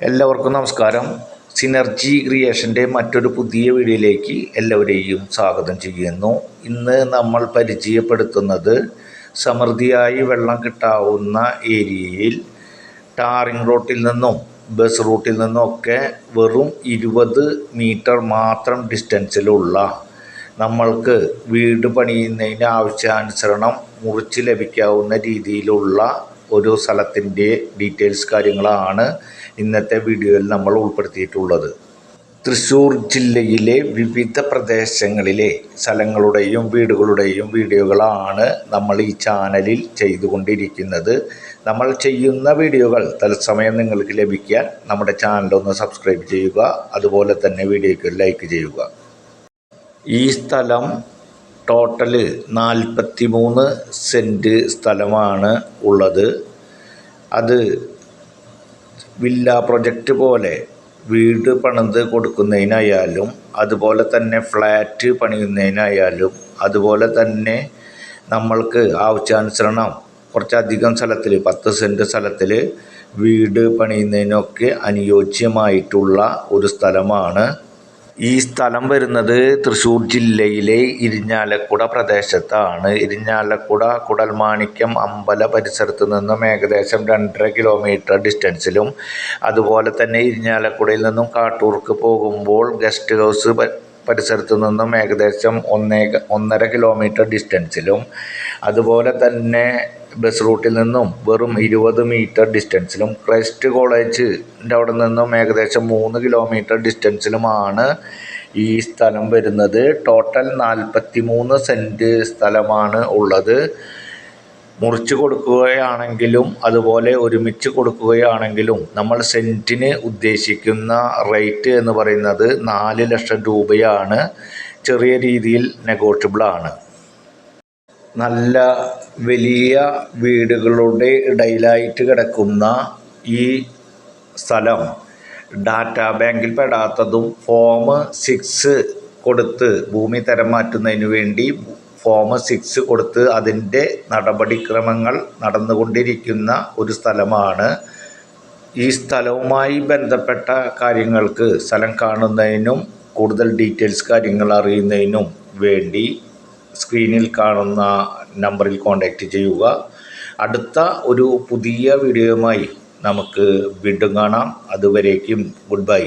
എല്ലാവർക്കും നമസ്കാരം. സിനർജി ക്രിയേഷന്റെ മറ്റൊരു പുതിയ വീഡിയോയിലേക്ക് എല്ലാവരെയും സ്വാഗതം ചെയ്യുന്നു. ഇന്ന് നമ്മൾ പരിചയപ്പെടുത്തുന്നത് സമൃദ്ധിയായി വെള്ളം കിട്ടാവുന്ന ഏരിയയിൽ ടാറിംഗ് റോട്ടിൽ നിന്നും ബസ് റൂട്ടിൽ നിന്നും ഒക്കെ വെറും ഇരുപത് മീറ്റർ മാത്രം ഡിസ്റ്റൻസിലുള്ള നമ്മൾക്ക് വീട് പണിയുന്നതിന് ആവശ്യാനുസരണം മുറിച്ച് ലഭിക്കാവുന്ന രീതിയിലുള്ള ഒരു സ്ഥലത്തിന്റെ ഡീറ്റെയിൽസ് കാര്യങ്ങളാണ് ഇന്നത്തെ വീഡിയോയിൽ നമ്മൾ ഉൾപ്പെടുത്തിയിട്ടുള്ളത്. തൃശ്ശൂർ ജില്ലയിലെ വിവിധ പ്രദേശങ്ങളിലെ സ്ഥലങ്ങളുടെയും വീടുകളുടെയും വീഡിയോകളാണ് നമ്മൾ ഈ ചാനലിൽ ചെയ്തുകൊണ്ടിരിക്കുന്നത്. നമ്മൾ ചെയ്യുന്ന വീഡിയോകൾ തത്സമയം നിങ്ങൾക്ക് ലഭിക്കാൻ നമ്മുടെ ചാനലൊന്ന് സബ്സ്ക്രൈബ് ചെയ്യുക അതുപോലെ തന്നെ വീഡിയോയ്ക്ക് ലൈക്ക് ചെയ്യുക. ഈ സ്ഥലം ടോട്ടൽ നാൽപ്പത്തി മൂന്ന് സെന്റ് സ്ഥലമാണ് ഉള്ളത്. അത് വില്ല പ്രൊജക്റ്റ് പോലെ വീട് പണിത് കൊടുക്കുന്നതിനായാലും അതുപോലെ തന്നെ ഫ്ലാറ്റ് പണിയുന്നതിനായാലും അതുപോലെ തന്നെ നമ്മൾക്ക് ആവശ്യാനുസരണം കുറച്ചധികം സ്ഥലത്തിൽ പത്ത് സെന്റ് സ്ഥലത്തിൽ വീട് പണിയുന്നതിനൊക്കെ അനുയോജ്യമായിട്ടുള്ള ഒരു സ്ഥലമാണ് ഈ സ്ഥലം വരുന്നത് തൃശ്ശൂർ ജില്ലയിലെ ഇരിഞ്ഞാലക്കുട പ്രദേശത്താണ്. ഇരിഞ്ഞാലക്കുട കുടൽമാണിക്യം അമ്പല പരിസരത്ത് നിന്നും ഏകദേശം രണ്ടര കിലോമീറ്റർ ഡിസ്റ്റൻസിലും. അതുപോലെ തന്നെ ഇരിഞ്ഞാലക്കുടയിൽ നിന്നും കാട്ടൂർക്ക് പോകുമ്പോൾ ഗസ്റ്റ് ഹൗസ് പരിസരത്തു നിന്നും ഏകദേശം ഒന്നേ ഒന്നര കിലോമീറ്റർ ഡിസ്റ്റൻസിലും. അതുപോലെ തന്നെ ബസ് റൂട്ടിൽ നിന്നും വെറും ഇരുപത് മീറ്റർ ഡിസ്റ്റൻസിലും ക്രൈസ്റ്റ് കോളേജിന്റെ അവിടെ നിന്നും ഏകദേശം മൂന്ന് കിലോമീറ്റർ ഡിസ്റ്റൻസിലുമാണ് ഈ സ്ഥലം വരുന്നത്. ടോട്ടൽ നാൽപ്പത്തി മൂന്ന് സെന്റ് സ്ഥലമാണ് ഉള്ളത്. മുറിച്ച് കൊടുക്കുകയാണെങ്കിലും അതുപോലെ ഒരുമിച്ച് കൊടുക്കുകയാണെങ്കിലും നമ്മൾ സെന്റിന് ഉദ്ദേശിക്കുന്ന റേറ്റ് എന്ന് പറയുന്നത് നാല് ലക്ഷം രൂപയാണ്. ചെറിയ രീതിയിൽ നെഗോഷ്യബിളാണ് നല്ല വലിയ വീടുകളുടെ ഇടയിലായിട്ട് കിടക്കുന്ന ഈ സ്ഥലം ഡാറ്റാ ബാങ്കിൽ പെടാത്തതും ഫോം സിക്സ് കൊടുത്ത് ഭൂമി തരം മാറ്റുന്നതിന് വേണ്ടി ഫോം സിക്സ് കൊടുത്ത് അതിന്റെ നടപടിക്രമങ്ങൾ നടന്നുകൊണ്ടിരിക്കുന്ന ഒരു സ്ഥലമാണ്. ഈ സ്ഥലവുമായി ബന്ധപ്പെട്ട കാര്യങ്ങൾക്ക് സ്ഥലം കാണുന്നതിനും കൂടുതൽ ഡീറ്റെയിൽസ് കാര്യങ്ങൾ അറിയുന്നതിനും വേണ്ടി സ്ക്രീനിൽ കാണുന്ന നമ്പറിൽ കോൺടാക്റ്റ് ചെയ്യുക. അടുത്ത ഒരു പുതിയ വീഡിയോയുമായി നമുക്ക് വീണ്ടും കാണാം. അതുവരേക്കും ഗുഡ് ബൈ